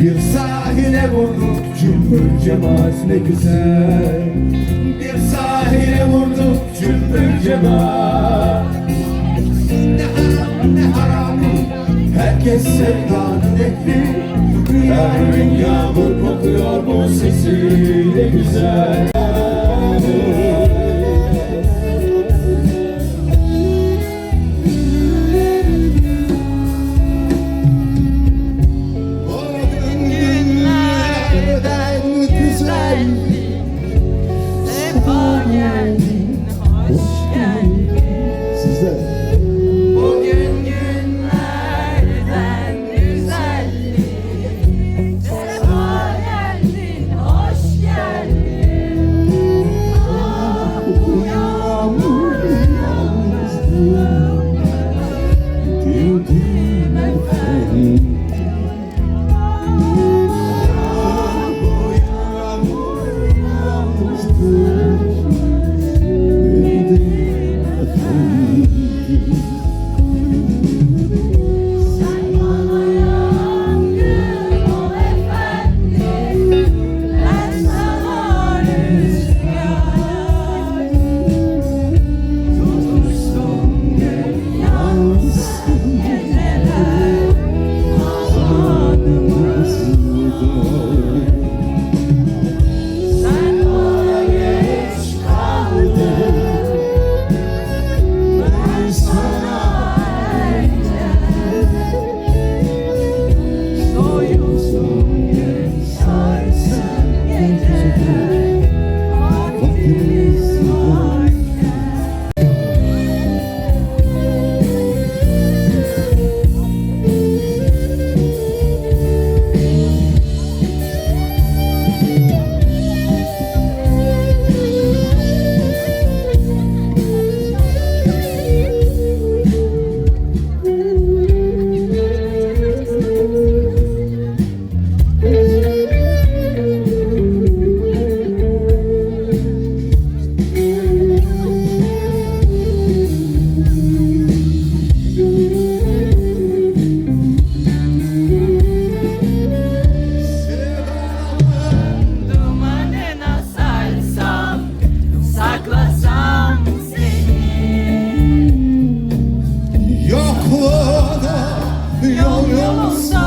Bir sahile vurduk cümbür cemaat ne güzel. Bir sahile vurduk cümbür cemaat. Ne haram ne haram. Herkes sevdanın ehli. Her gün yağmur kokuyor bu sesi ne güzel. não sou.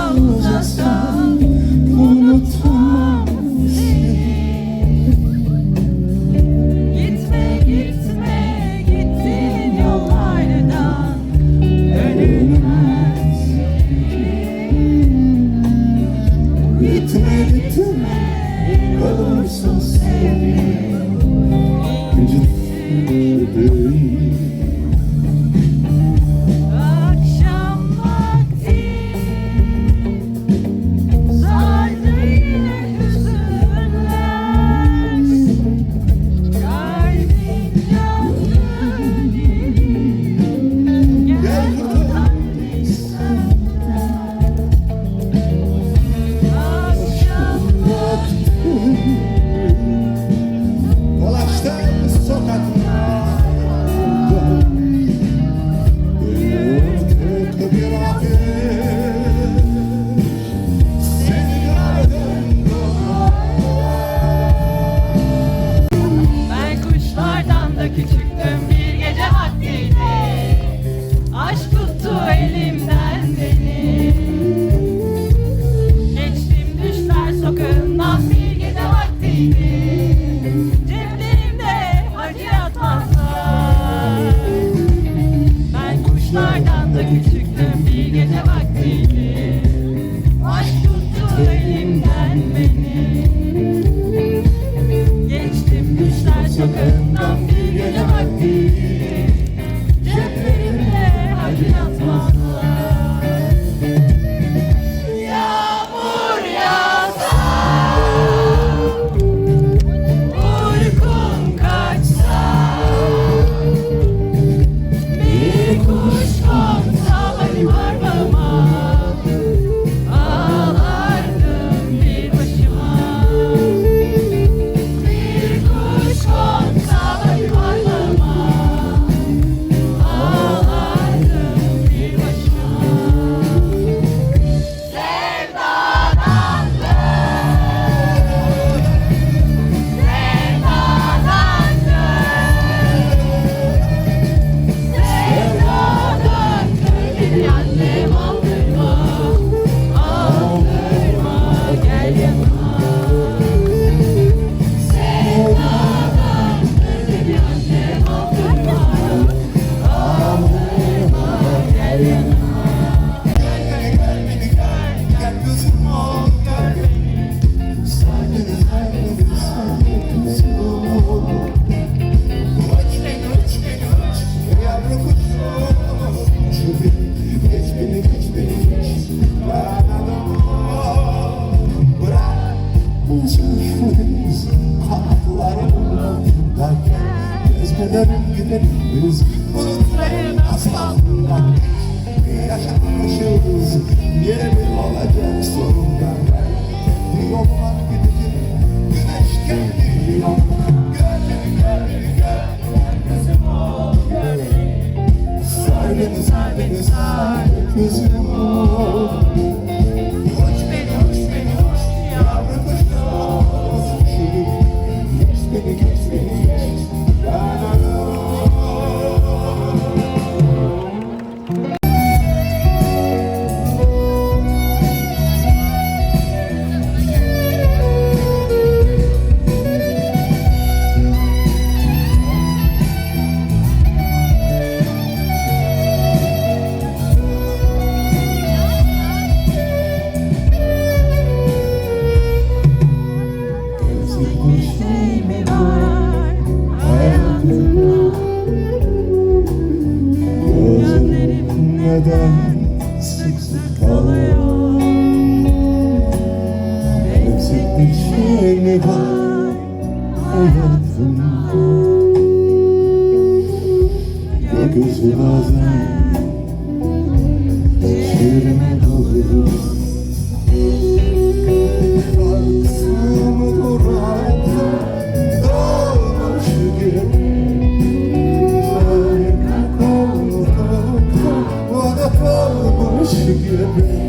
Sebastian. Cause I'm Neden sık sık ağlıyor Eksik bir şey bazen to get